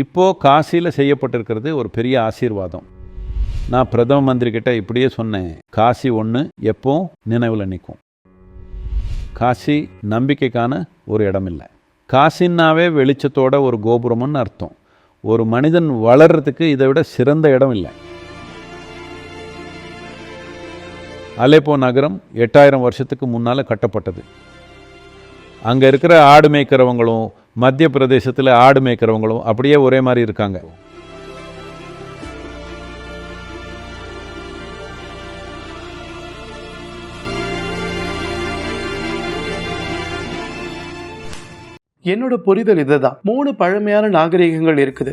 இப்போது காசியில் செய்யப்பட்டிருக்கிறது ஒரு பெரிய ஆசீர்வாதம். நான் பிரதம மந்திரி கிட்ட இப்படியே சொன்னேன் காசி ஒன்று எப்போ நினைவில் நிற்கும் காசி நம்பிக்கைக்கான ஒரு இடம் இல்லை காசின்னாவே வெளிச்சத்தோட ஒரு கோபுரம்னு அர்த்தம். ஒரு மனிதன் வளர்றதுக்கு இதை விட சிறந்த இடம் இல்லை. அலேப்போ நகரம் எட்டாயிரம் வருஷத்துக்கு முன்னால் கட்டப்பட்டது. அங்கே இருக்கிற ஆடு மேய்க்கிறவங்களும் மத்திய பிரதேசத்தில் ஆடு மேய்க்கிறவங்களும் அப்படியே ஒரே மாதிரி இருக்காங்க. என்னோட புரிதல் இதுதான். மூணு பழமையான நாகரிகங்கள் இருக்குது.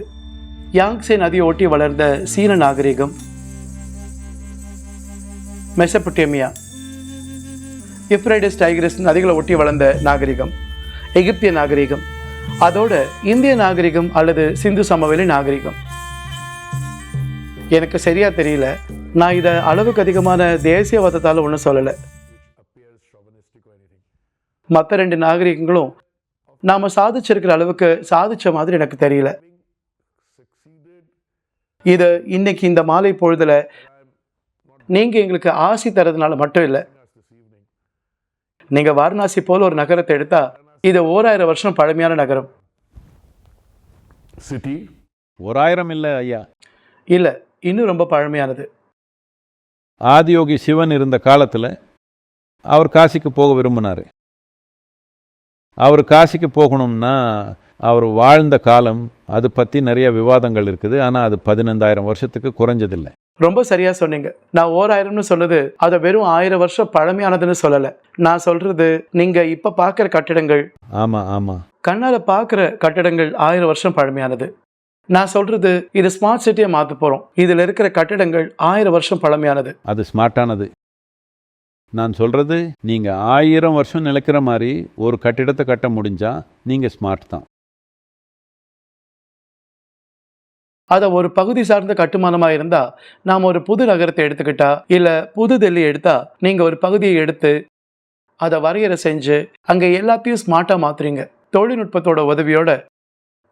யாங்ஸே நதியை ஒட்டி வளர்ந்த சீன நாகரிகம் மெசபுட்டேமியா எஃப்ரைடஸ் டைகிரஸ் நதிகளை ஒட்டி வளர்ந்த நாகரிகம் எகிப்திய நாகரிகம் அதோட இந்திய நாகரிகம் அல்லது சிந்து சமவெளி நாகரிகம். எனக்கு சரியா தெரியல. நான் இதை அளவுக்கு அதிகமான தேசியவாதத்தால் ஒன்றும் சொல்லலை. மற்ற ரெண்டு நாகரிகங்களும் நாம சாதிச்சிருக்கிற அளவுக்கு சாதிச்ச மாதிரி எனக்கு தெரியல. இது இன்னைக்கு இந்த மாலை பொழுதுல நீங்க எங்களுக்கு ஆசி தரதுனால மட்டும் இல்லை. நீங்க வாரணாசி போல ஒரு நகரத்தை எடுத்தா இது ஓராயிரம் வருஷம் பழமையான நகரம். City ஓராயிரம் இல்லை ஐயா. இல்ல இன்னும் ரொம்ப பழமையானது. ஆதியோகி சிவன் இருந்த காலத்தில் அவர் காசிக்கு போக விரும்பினார். அவர் காசிக்கு போகணும்னா அவர் வாழ்ந்த காலம் அது பற்றி நிறைய விவாதங்கள் இருக்குது. ஆனால் அது பதினைந்தாயிரம் வருஷத்துக்கு குறைஞ்சதில்லை. ரொம்ப சரியா சொன்னீங்க. நான் ஓராயிரம்னு சொன்னது அதை வெறும் ஆயிரம் வருஷம் பழமையானதுன்னு சொல்லல. நான் சொல்றது நீங்க இப்ப பார்க்குற கட்டிடங்கள். ஆமாம் ஆமாம் கண்ணால பார்க்குற கட்டிடங்கள் ஆயிரம் வருஷம் பழமையானது. நான் சொல்றது இது ஸ்மார்ட் சிட்டியை மாற்ற போறோம். இதுல இருக்கிற கட்டிடங்கள் ஆயிரம் வருஷம் பழமையானது. அது ஸ்மார்ட்டானது நான் சொல்கிறது நீங்கள் ஆயிரம் வருஷம் நிலைக்கிற மாதிரி ஒரு கட்டிடத்தை கட்ட முடிஞ்சா நீங்கள் ஸ்மார்ட் தான். அதை ஒரு பகுதி சார்ந்த கட்டுமானமா இருந்தா நாம் ஒரு புது நகரத்தை எடுத்துக்கிட்டா இல்ல புது டெல்லி எடுத்தா நீங்க ஒரு பகுதியை எடுத்து அதை வரையறை செஞ்சு அங்க எல்லாத்தையும் ஸ்மார்ட்டா மாத்துறீங்க. தொழில்நுட்பத்தோட உதவியோட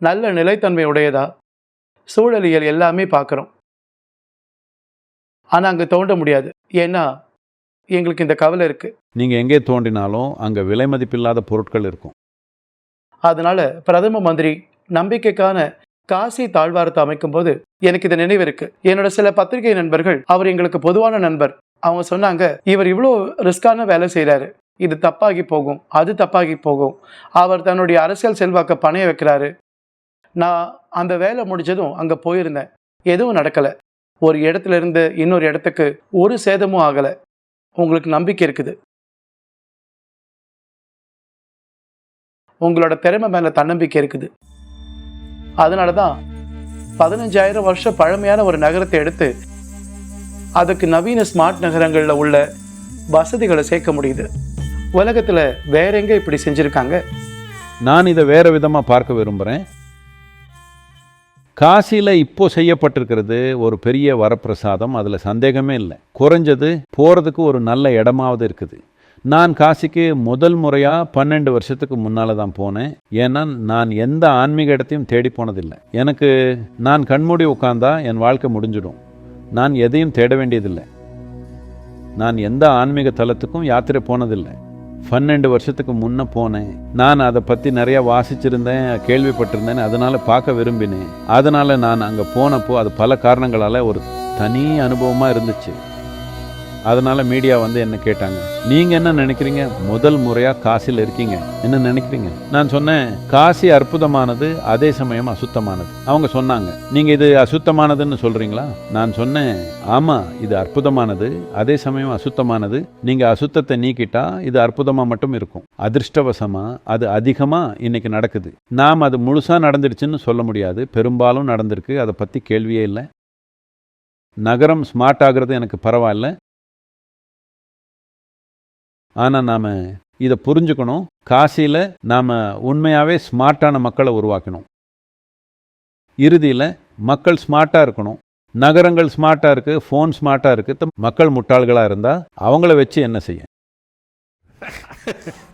நல்ல நிலைத்தன்மை உடையதா சூழலியல் எல்லாமே பார்க்குறோம் ஆனா அங்க தோண்ட முடியாது. ஏன்னா எங்களுக்கு இந்த கவலை இருக்கு. நீங்கள் எங்கே தோண்டினாலும் அங்கே விலை மதிப்பில்லாத பொருட்கள் இருக்கும். அதனால பிரதம மந்திரி நம்பிக்கைக்கான காசி தாழ்வாரத்தை அமைக்கும் போது எனக்கு இது நினைவு இருக்கு. என்னோட சில பத்திரிகை நண்பர்கள் அவர் எங்களுக்கு பொதுவான நண்பர். அவங்க சொன்னாங்க இவர் இவ்வளோ ரிஸ்கான வேலை செய்கிறாரு இது தப்பாகி போகும் அது தப்பாகி போகும். அவர் தன்னுடைய அரசியல் செல்வாக்க பணைய வைக்கிறாரு. நான் அந்த வேலை முடிஞ்சதும் அங்கே போயிருந்தேன். எதுவும் நடக்கலை. ஒரு இடத்துல இருந்து இன்னொரு இடத்துக்கு ஒரு சேதமும் ஆகலை. உங்களுக்கு நம்பிக்கை இருக்குது. உங்களோட திறமை மேலே தன்னம்பிக்கை இருக்குது. அதனால தான் பதினஞ்சாயிரம் வருஷம் பழமையான ஒரு நகரத்தை எடுத்து அதுக்கு நவீன ஸ்மார்ட் நகரங்களில் உள்ள வசதிகளை சேர்க்க முடியுது. உலகத்துல வேற எங்கே இப்படி செஞ்சுருக்காங்க? நான் இதை வேறு விதமாக பார்க்க விரும்புகிறேன் காசியில் இப்போ செய்யப்பட்டிருக்கிறது ஒரு பெரிய வரப்பிரசாதம் அதில் சந்தேகமே இல்லை. குறைஞ்சது போகிறதுக்கு ஒரு நல்ல இடமாவது இருக்குது. நான் காசிக்கு முதல் முறையாக பன்னெண்டு வருஷத்துக்கு முன்னால் தான் போனேன். ஏன்னா நான் எந்த ஆன்மீக இடத்தையும் தேடி போனதில்லை. எனக்கு நான் கண்மூடி உட்காந்தா என் வாழ்க்கை முடிஞ்சிடும். நான் எதையும் தேட வேண்டியதில்லை. நான் எந்த ஆன்மீக தலத்துக்கும் யாத்திரை போனதில்லை. பன்னெண்டு வருஷத்துக்கு முன்னே போனேன். நான் அதை பற்றி நிறையா வாசிச்சிருந்தேன் கேள்விப்பட்டிருந்தேன் அதனால் பார்க்க விரும்பினேன். அதனால் நான் அங்கே போனப்போ அது பல காரணங்களால் ஒரு தனி அனுபவமாக இருந்துச்சு. அதனால் மீடியா வந்து என்ன கேட்டாங்க? நீங்கள் என்ன நினைக்கிறீங்க? முதல் முறையாக காசியில் இருக்கீங்க. என்ன நினைக்கிறீங்க? நான் சொன்னேன் காசி அற்புதமானது அதே சமயம் அசுத்தமானது. அவங்க சொன்னாங்க நீங்கள் இது அசுத்தமானதுன்னு சொல்கிறீங்களா நான் சொன்னேன் ஆமாம் இது அற்புதமானது அதே சமயம் அசுத்தமானது. நீங்கள் அசுத்தத்தை நீக்கிட்டா இது அற்புதமாக மட்டும் இருக்கும். அதிர்ஷ்டவசமாக அது அதிகமாக இன்னைக்கு நடக்குது. நாம் அது முழுசாக நடந்துடுச்சுன்னு சொல்ல முடியாது. பெரும்பாலும் நடந்திருக்கு. அதை பற்றி கேள்வியே இல்லை. நகரம் ஸ்மார்ட் ஆகிறது எனக்கு பரவாயில்ல. ஆனால் நாம் இதை புரிஞ்சுக்கணும். காசியில் நாம் உண்மையாகவே ஸ்மார்ட்டான மக்களை உருவாக்கணும். இறுதியில் மக்கள் ஸ்மார்ட்டாக இருக்கணும். நகரங்கள் ஸ்மார்ட்டாக இருக்குது ஃபோன் ஸ்மார்ட்டாக இருக்குது மக்கள் முட்டாள்களாக இருந்தால் அவங்கள வச்சு என்ன செய்ய?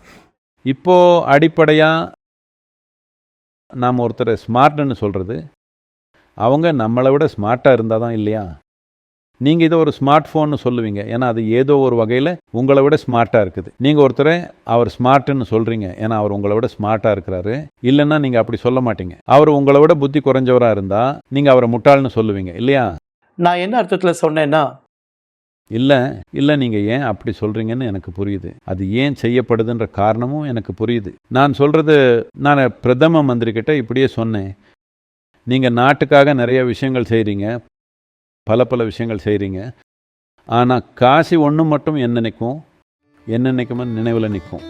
இப்போ அடிப்படையாக நாம் ஒருத்தரை ஸ்மார்ட்னு சொல்கிறது அவங்க நம்மளை விட ஸ்மார்ட்டாக இருந்தால் தான் இல்லையா? நீங்கள் இதை ஒரு ஸ்மார்ட் ஃபோன்னு சொல்லுவீங்க. ஏன்னா அது ஏதோ ஒரு வகையில் உங்களை விட ஸ்மார்ட்டாக இருக்குது. நீங்கள் ஒருத்தரை அவர் ஸ்மார்ட்டுன்னு சொல்கிறீங்க ஏன்னா அவர் உங்களை விட ஸ்மார்ட்டாக இருக்கிறாரு. இல்லைன்னா நீங்கள் அப்படி சொல்ல மாட்டீங்க. அவர் உங்களை விட புத்தி குறைஞ்சவராக இருந்தால் நீங்கள் அவரை முட்டாள்னு சொல்லுவீங்க. இல்லையா? நான் என்ன அர்த்தத்தில் சொன்னேன்னா இல்லை இல்லை நீங்கள் ஏன் அப்படி சொல்கிறீங்கன்னு எனக்கு புரியுது. அது ஏன் செய்யப்படுதுன்ற காரணமும் எனக்கு புரியுது. நான் சொல்கிறது நான் பிரதம மந்திரி கிட்ட இப்படியே சொன்னேன். நீங்கள் நாட்டுக்காக நிறைய விஷயங்கள் செய்கிறீங்க பல பல விஷயங்கள் செய்கிறீங்க ஆனால் காசி ஒன்று மட்டும் என்ன நிற்கும் என்ன நினைக்குமோ நினைவில் நிற்கும்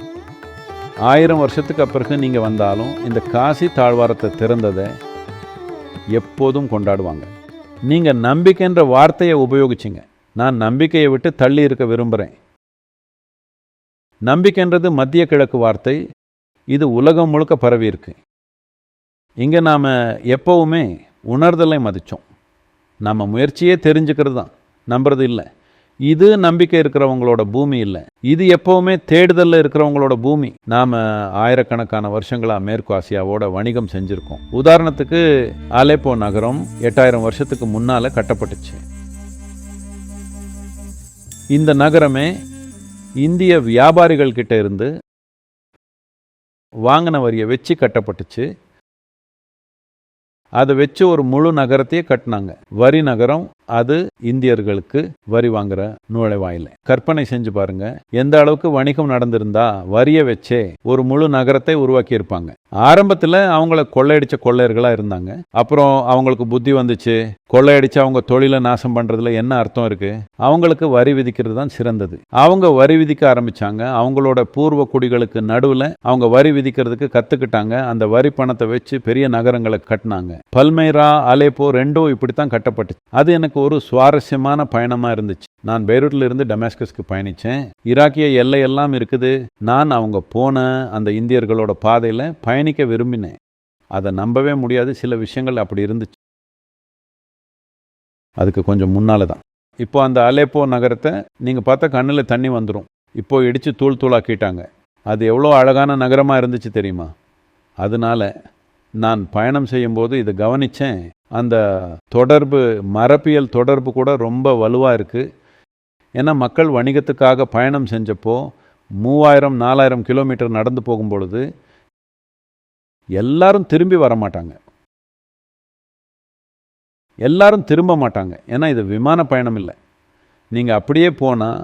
ஆயிரம் வருஷத்துக்கு அப்புறம் நீங்கள் வந்தாலும் இந்த காசி தாழ்வாரத்தை திறந்ததை எப்போதும் கொண்டாடுவாங்க. நீங்கள் நம்பிக்கைன்ற வார்த்தையை உபயோகிச்சிங்க. நான் நம்பிக்கையை விட்டு தள்ளி இருக்க விரும்புகிறேன் நம்பிக்கைன்றது மத்திய கிழக்கு வார்த்தை. இது உலகம் முழுக்க பரவி இருக்கு. இங்கே நாம் எப்போவுமே உணர்தலை மதித்தோம் நம்ம முயற்சியே தெரிஞ்சுக்கிறது தான். நம்புறது இல்லை. இது நம்பிக்கை இருக்கிறவங்களோட பூமி இல்லை. இது எப்போவுமே தேடுதலில் இருக்கிறவங்களோட பூமி. நாம் ஆயிரக்கணக்கான வருஷங்களாக மேற்கு ஆசியாவோட வணிகம் செஞ்சுருக்கோம். உதாரணத்துக்கு அலேப்போ நகரம் எட்டாயிரம் வருஷத்துக்கு முன்னால் கட்டப்பட்டுச்சு. இந்த நகரமே இந்திய வியாபாரிகள் கிட்ட இருந்து வாங்கின வரியை வச்சு கட்டப்பட்டுச்சு. அதை வச்சு ஒரு முழு நகரத்தையே கட்டினாங்க. வரி நகரம் அது இந்தியர்களுக்கு வரி வாங்குற நுழைவாயில். கற்பனை செஞ்சு பாருங்க. எந்த அளவுக்கு வணிகம் நடந்திருந்தா வரியை வச்சே ஒரு முழு நகரத்தை உருவாக்கி இருப்பாங்க ஆரம்பத்தில் அவங்கள கொள்ளையடிச்ச கொள்ளையர்களாக இருந்தாங்க. அப்புறம் அவங்களுக்கு புத்தி வந்துச்சு. கொள்ளையடிச்சு அவங்க தொழிலை நாசம் பண்றதுல என்ன அர்த்தம் இருக்கு? அவங்களுக்கு வரி விதிக்கிறது தான் சிறந்தது. அவங்க வரி விதிக்க ஆரம்பிச்சாங்க. அவங்களோட பூர்வ குடிகளுக்கு நடுவில் அவங்க வரி விதிக்கிறதுக்கு கத்துக்கிட்டாங்க. அந்த வரி பணத்தை வச்சு பெரிய நகரங்களை கட்டினாங்க. பல்மைரா அலேப்போ ரெண்டும் இப்படித்தான் கட்டப்பட்டுச்சு. அது எனக்கு ஒரு சுவாரஸ்யமான பயணமா இருந்துச்சு. நான் பெய்ரூட்ல இருந்து டெமாஸ்கஸ்க்கு பயணித்தேன் ஈராக்கிய எல்லையெல்லாம் இருக்குது. நான் அவங்க போன அந்த இந்தியர்களோட பாதையில் பயணிக்க விரும்பினேன். அதை நம்பவே முடியாது. சில விஷயங்கள் அப்படி இருந்துச்சு. அதுக்கு கொஞ்சம் முன்னால் தான். இப்போ அந்த அலேப்போ நகரத்தை நீங்கள் பார்த்தா கண்ணில் தண்ணி வந்துடும் இப்போ இடித்து தூள் தூளாக்கிட்டாங்க அது எவ்வளோ அழகான நகரமாக இருந்துச்சு தெரியுமா? அதனால நான் பயணம் செய்யும்போது இதை கவனித்தேன் அந்த தொடர்பு மரபியல் தொடர்பு கூட ரொம்ப வலுவாக இருக்குது ஏன்னா மக்கள் வணிகத்துக்காக பயணம் செஞ்சப்போ மூவாயிரம் நாலாயிரம் கிலோமீட்டர் நடந்து போகும் பொழுது எல்லாரும் திரும்பி வர மாட்டாங்க எல்லாரும் திரும்ப மாட்டாங்க. ஏன்னா இது விமான பயணம் இல்லை. நீங்கள் அப்படியே போனால்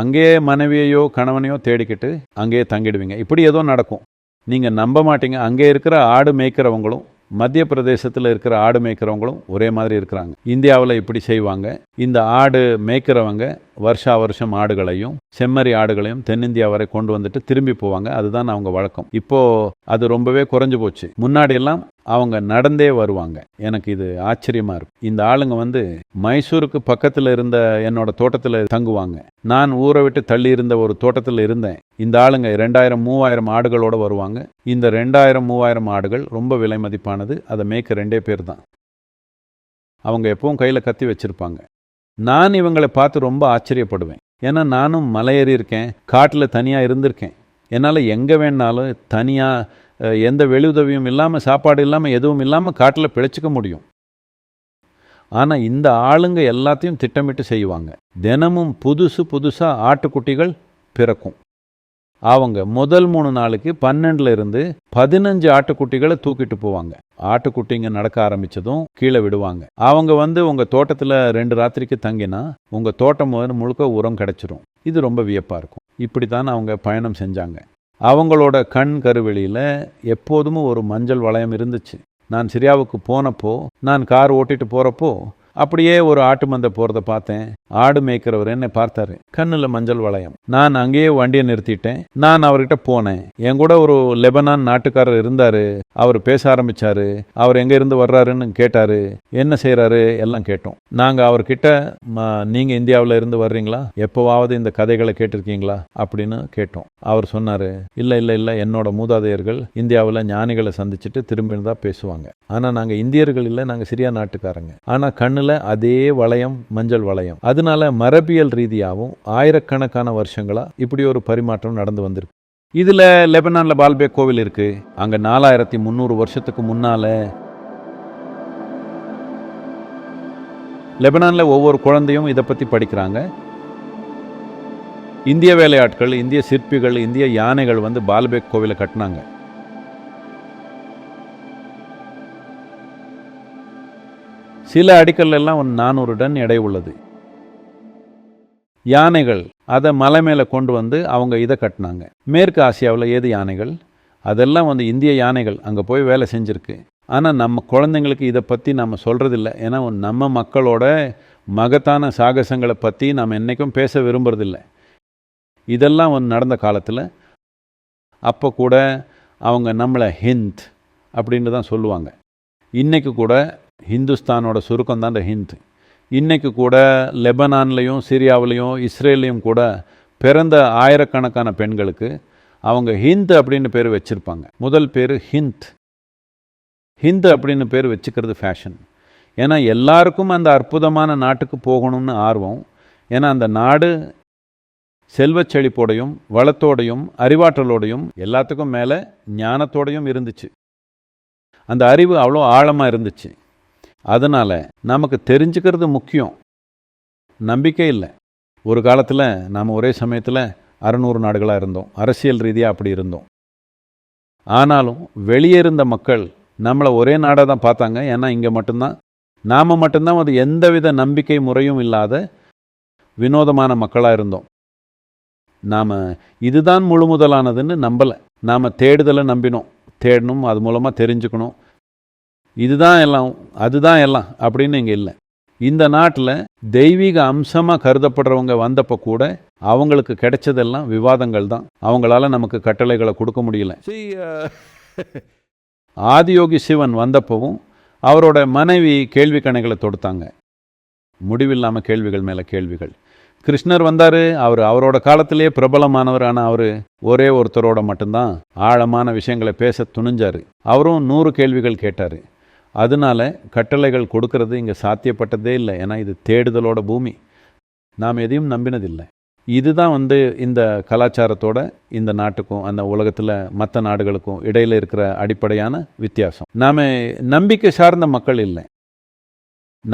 அங்கேயே மனைவியையோ கணவனையோ தேடிக்கிட்டு அங்கேயே தங்கிடுவீங்க. இப்படி ஏதோ நடக்கும். நீங்கள் நம்ப மாட்டீங்க. அங்கே இருக்கிற ஆடு மேய்க்கிறவங்களும் மத்திய பிரதேசத்தில் இருக்கிற ஆடு மேய்க்கிறவங்களும் ஒரே மாதிரி இருக்கிறாங்க. இந்தியாவில் இப்படி செய்வாங்க. இந்த ஆடு மேய்க்கிறவங்க வருஷா வருஷம் ஆடுகளையும் செம்மறி ஆடுகளையும் தென்னிந்தியா வரை கொண்டு வந்துட்டு திரும்பி போவாங்க. அதுதான் அவங்க வழக்கம். இப்போது அது ரொம்பவே குறைஞ்சு போச்சு. முன்னாடியெல்லாம் அவங்க நடந்தே வருவாங்க. எனக்கு இது ஆச்சரியமாக இருக்கும் இந்த ஆளுங்க வந்து மைசூருக்கு பக்கத்தில் இருந்த என்னோட தோட்டத்தில் தங்குவாங்க. நான் ஊரை விட்டு தள்ளி இருந்த ஒரு தோட்டத்தில் இருந்தேன். இந்த ஆளுங்க ரெண்டாயிரம் மூவாயிரம் ஆடுகளோட வருவாங்க. இந்த ரெண்டாயிரம் மூவாயிரம் ஆடுகள் ரொம்ப விலை மதிப்பானது. அதை மேய்க்க ரெண்டே பேர் தான். அவங்க எப்பவும் கையில் கத்தி வச்சிருப்பாங்க. நான் இவங்களை பார்த்து ரொம்ப ஆச்சரியப்படுவேன். ஏன்னா நானும் மலையேறி இருக்கேன். காட்டில் தனியாக இருந்திருக்கேன். என்னால் எங்கே வேணாலும் தனியாக எந்த வெளியுதவியும் இல்லாமல் சாப்பாடு இல்லாமல் எதுவும் இல்லாமல் காட்டில் பிழைச்சிக்க முடியும். ஆனால் இந்த ஆளுங்க எல்லாத்தையும் திட்டமிட்டு செய்வாங்க. தினமும் புதுசு புதுசாக ஆட்டுக்குட்டிகள் பிறக்கும். அவங்க முதல் மூணு நாளுக்கு பன்னெண்டுல இருந்து பதினஞ்சு ஆட்டுக்குட்டிகளை தூக்கிட்டு போவாங்க. ஆட்டுக்குட்டிங்க நடக்க ஆரம்பிச்சதும் கீழே விடுவாங்க. அவங்க வந்து உங்க தோட்டத்துல ரெண்டு ராத்திரிக்கு தங்கினா உங்க தோட்டம் முழுக்க உரம் கிடைச்சிரும். இது ரொம்ப வியப்பா இருக்கும். இப்படி தான் அவங்க பயணம் செஞ்சாங்க. அவங்களோட கண் கருவெளியில் எப்போதும் ஒரு மஞ்சள் வளையம் இருந்துச்சு. நான் சிரியாவுக்கு போனப்போ நான் கார் ஓட்டிட்டு போகிறப்போ அப்படியே ஒரு ஆட்டு மந்தை போகிறத பார்த்தேன். ஆடு மேய்க்கிறவர் என்னை பார்த்தாரு. கண்ணில் மஞ்சள் வளையம். நான் அங்கேயே வண்டியை நிறுத்திட்டேன். நான் அவர்கிட்ட போனேன். என் கூட ஒரு லெபனான் நாட்டுக்காரர் இருந்தார். அவர் பேச ஆரம்பித்தார் அவர் எங்கே இருந்து வர்றாருன்னு கேட்டார். என்ன செய்கிறாரு எல்லாம் கேட்டோம். நாங்கள் அவர்கிட்ட நீங்கள் இந்தியாவில் இருந்து வர்றீங்களா? எப்போவாவது இந்த கதைகளை கேட்டிருக்கீங்களா? அப்படின்னு கேட்டோம். அவர் சொன்னார் இல்லை இல்லை இல்லை. என்னோட மூதாதையர்கள் இந்தியாவில் ஞானிகளை சந்திச்சுட்டு திரும்பி தான் பேசுவாங்க. ஆனால் நாங்கள் இந்தியர்கள் இல்லை. நாங்கள் சிரியா நாட்டுக்காரங்க. ஆனால் கண்ணில் அதே வளையம் மஞ்சள் வளையம். அதனால மரபியல் ரீதியாகவும் ஆயிரக்கணக்கான வருஷங்களா இப்படி ஒரு பரிமாற்றம் நடந்து வந்திருக்கு. இதுல லெபனான்ல பால்பேக் கோவில் இருக்கு. அங்க நாலாயிரத்தி முந்நூறு வருஷத்துக்கு முன்னால லெபனானில் ஒவ்வொரு குழந்தையும் இதை பற்றி படிக்கிறாங்க. இந்திய வேலையாட்கள் இந்திய சிற்பிகள் இந்திய யானைகள் வந்து பால்பேக் கோவிலை கட்டினாங்க. சில அடிக்கல் எல்லாம் ஒரு நானூறு டன் எடை உள்ளது. யானைகள் அதை மலை மேலே கொண்டு வந்து அவங்க இதை கட்டினாங்க. மேற்கு ஆசியாவில் ஏது யானைகள்? அதெல்லாம் வந்து இந்திய யானைகள் அங்கே போய் வேலை செஞ்சுருக்கு. ஆனால் நம்ம குழந்தைங்களுக்கு இதை பற்றி நம்ம சொல்கிறதில்ல ஏன்னா நம்ம மக்களோட மகத்தான சாகசங்களை பற்றி நாம் என்றைக்கும் பேச விரும்புறதில்ல. இதெல்லாம் வந்து நடந்த காலத்தில் அப்போ கூட அவங்க நம்மளை ஹிந்த் அப்படின்னு தான் சொல்லுவாங்க. இன்றைக்கு கூட ஹிந்துஸ்தானோட சுருக்கம் தான் இந்த ஹிந்த். இன்றைக்கு கூட லெபனான்லேயும் சிரியாவிலையும் இஸ்ரேல்லையும் கூட பிறந்த ஆயிரக்கணக்கான பெண்களுக்கு அவங்க ஹிந்த் அப்படின்னு பேர் வச்சுருப்பாங்க. முதல் பேர் ஹிந்த். ஹிந்த் அப்படின்னு பேர் வச்சுக்கிறது ஃபேஷன் ஏன்னா எல்லாருக்கும் அந்த அற்புதமான நாட்டுக்கு போகணும்னு ஆர்வம். ஏன்னா அந்த நாடு செல்வச் செழிப்போடையும் வளத்தோடையும் அறிவாற்றலோடையும் எல்லாத்துக்கும் மேலே ஞானத்தோடையும் இருந்துச்சு. அந்த அறிவு அவ்வளோ ஆழமாக இருந்துச்சு. அதனால் நமக்கு தெரிஞ்சுக்கிறது முக்கியம். நம்பிக்கை இல்லை. ஒரு காலத்தில் நாம் ஒரே சமயத்தில் அறநூறு நாடுகளாக இருந்தோம். அரசியல் ரீதியாக அப்படி இருந்தோம். ஆனாலும் வெளியே இருந்த மக்கள் நம்மளை ஒரே நாடாக தான் பார்த்தாங்க. ஏன்னா இங்கே மட்டும்தான். நாம் மட்டும்தான் அது எந்தவித நம்பிக்கை முறையும் இல்லாத வினோதமான மக்களாக இருந்தோம். நாம் இதுதான் முழு முதலானதுன்னு நம்பலை. நாம் தேடுதலை நம்பினோம். தேடணும் அது மூலமாக தெரிஞ்சுக்கணும். இதுதான் எல்லாம் அதுதான் எல்லாம் அப்படின்னு இங்கே இல்லை. இந்த நாட்டில் தெய்வீக அம்சமாக கருதப்படுறவங்க வந்தப்போ கூட அவங்களுக்கு கிடைச்சதெல்லாம் விவாதங்கள் தான். அவங்களால நமக்கு கட்டளைகளை கொடுக்க முடியல. Uh, ஆதியோகி சிவன் வந்தப்பவும் அவரோட மனைவி கேள்வி கணைகளை தொடுத்தாங்க. முடிவில்லாமல் கேள்விகள் மேலே கேள்விகள். கிருஷ்ணர் வந்தார் அவர் அவரோட காலத்திலேயே பிரபலமானவர் ஆனால் அவர் ஒரே ஒருத்தரோட மட்டும்தான் ஆழமான விஷயங்களை பேச துணிஞ்சார். அவரும் நூறு கேள்விகள் கேட்டார். அதனால கட்டளைகள் கொடுக்கறது இங்கே சாத்தியப்பட்டதே இல்லை. ஏன்னா இது தேடுதலோட பூமி. நாம் எதையும் நம்பினதில்லை. இதுதான் வந்து இந்த கலாச்சாரத்தோட இந்த நாட்டுக்கும் அந்த உலகத்தில் மற்ற நாடுகளுக்கும் இடையில் இருக்கிற அடிப்படையான வித்தியாசம். நாம் நம்பிக்கை சார்ந்த மக்கள் இல்லை.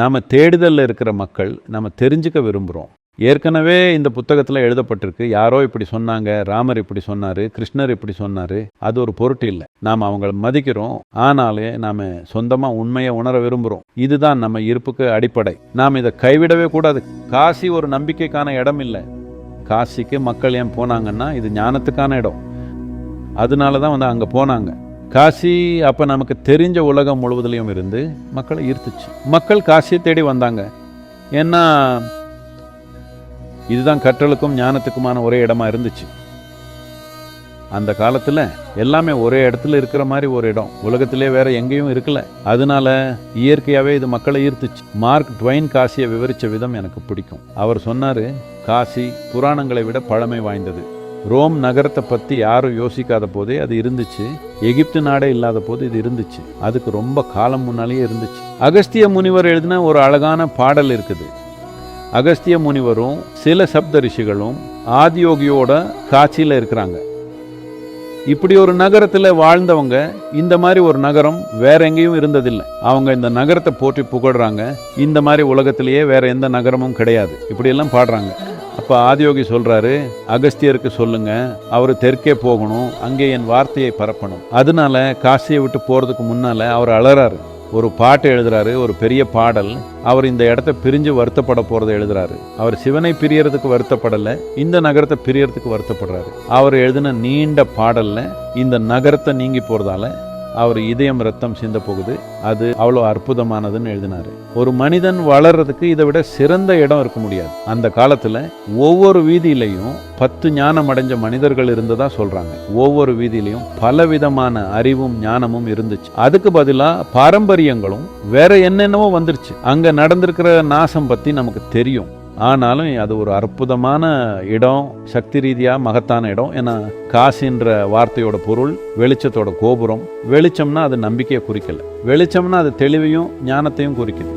நாம் தேடுதலில் இருக்கிற மக்கள் நாம் தெரிஞ்சுக்க விரும்புகிறோம் ஏற்கனவே இந்த புத்தகத்தில் எழுதப்பட்டிருக்கு. யாரோ இப்படி சொன்னாங்க ராமர் இப்படி சொன்னார் கிருஷ்ணர் இப்படி சொன்னார். அது ஒரு பொருட்டு இல்லை. நாம் அவங்கள மதிக்கிறோம். ஆனாலே நாம் சொந்தமாக உண்மையை உணர விரும்புகிறோம் இதுதான் நம்ம இருப்புக்கு அடிப்படை. நாம் இதை கைவிடவே கூடாது. காசி ஒரு நம்பிக்கைக்கான இடம் இல்லை. காசிக்கு மக்கள் ஏன் போனாங்கன்னா இது ஞானத்துக்கான இடம். அதனால தான் வந்து அங்கே போனாங்க. காசி அப்போ நமக்கு தெரிஞ்ச உலகம் முழுவதுலையும் இருந்து மக்களை ஈர்த்துச்சு. மக்கள் காசியை தேடி வந்தாங்க. ஏன்னா இதுதான் கற்றலுக்கும் ஞானத்துக்குமான ஒரே இடமா இருந்துச்சு. அந்த காலத்தில் எல்லாமே ஒரே இடத்துல இருக்கிற மாதிரி ஒரு இடம். உலகத்திலே வேற எங்கேயும் இருக்கல. அதனால இயற்கையாகவே இது மக்களை ஈர்த்துச்சு. மார்க் ட்வைன் காசியை விவரித்த விதம் எனக்கு பிடிக்கும். அவர் சொன்னார் காசி புராணங்களை விட பழமை வாய்ந்தது. ரோம் நகரத்தை பற்றி யாரும் யோசிக்காத போதே அது இருந்துச்சு. எகிப்து நாடே இல்லாத போது இது இருந்துச்சு. அதுக்கு ரொம்ப காலம் முன்னாலேயே இருந்துச்சு. அகஸ்திய முனிவர் எழுதின ஒரு அழகான பாடல் இருக்குது. அகஸ்திய முனிவரும் சில சப்த ரிஷிகளும் ஆதியோகியோட காட்சியில் இருக்கிறாங்க. இப்படி ஒரு நகரத்தில் வாழ்ந்தவங்க இந்த மாதிரி ஒரு நகரம் வேற எங்கேயும் இருந்ததில்லை. அவங்க இந்த நகரத்தை போற்றி புகழ்றாங்க. இந்த மாதிரி உலகத்திலேயே வேற எந்த நகரமும் கிடையாது. இப்படியெல்லாம் பாடுறாங்க. அப்போ ஆதியோகி சொல்கிறாரு அகஸ்தியருக்கு சொல்லுங்க அவர் தெற்கே போகணும் அங்கே என் வார்த்தையை பரப்பணும். அதனால காசியை விட்டு போகிறதுக்கு முன்னால் அவர் அலறாரு. ஒரு பாட்டு எழுதுறாரு ஒரு பெரிய பாடல். அவர் இந்த இடத்த பிரிஞ்சு வருத்தப்பட போறதை எழுதுறாரு. அவர் சிவனை பிரியறதுக்கு வருத்தப்படல இந்த நகரத்தை பிரியறதுக்கு வருத்தப்படுறாரு. அவர் எழுதின நீண்ட பாடல்ல இந்த நகரத்தை நீங்கி போறதால அவர் இதயம் ரத்தம் சிந்த போகுது. அது அவ்வளோ அற்புதமானதுன்னு எழுதினாரு. ஒரு மனிதன் வளர்றதுக்கு இதை விட சிறந்த இடம் இருக்க முடியாது. அந்த காலத்தில் ஒவ்வொரு வீதியிலையும் பத்து ஞானம் அடைஞ்ச மனிதர்கள் இருந்ததா சொல்கிறாங்க ஒவ்வொரு வீதியிலையும் பல விதமான அறிவும் ஞானமும் இருந்துச்சு. அதுக்கு பதிலாக பாரம்பரியங்களும் வேற என்னென்னவோ வந்துருச்சு. அங்கே நடந்திருக்கிற நாசம் பற்றி நமக்கு தெரியும். ஆனாலும் அது ஒரு அற்புதமான இடம் சக்தி ரீதியாக மகத்தான இடம். ஏன்னா காசின்ற வார்த்தையோட பொருள் வெளிச்சத்தோட கோபுரம். வெளிச்சம்னா அது நம்பிக்கையை குறிக்கல. வெளிச்சம்னா அது தெளிவையும் ஞானத்தையும் குறிக்குது.